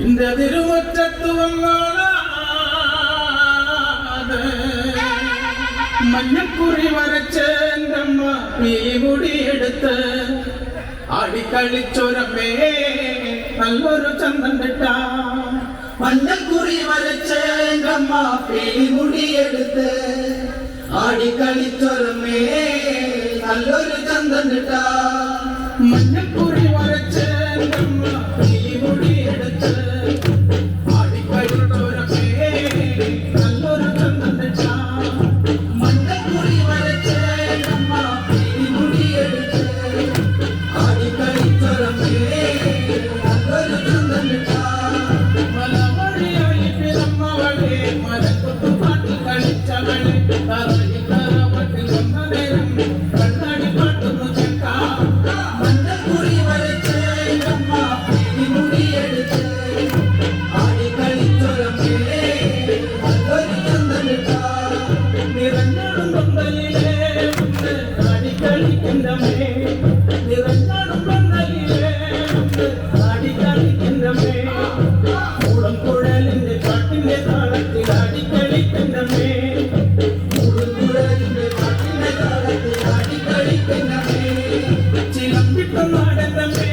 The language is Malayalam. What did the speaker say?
இந்த திருமுற்றத்து മഞ്ഞക്കുറി വരച്ചേന്തമ്മ പീമുടിയെടുത്ത് അടിക്കളിച്ചൊരമ്മേ നല്ലൊരു ചന്തം കിട്ട. മഞ്ഞക്കുറി വരച്ചേന്തമ്മ പീമുടിയെടുത്ത് അടിക്കളിച്ചൊരമ്മേ നല്ലൊരു ചന്തം കിട്ടാ. Thank you.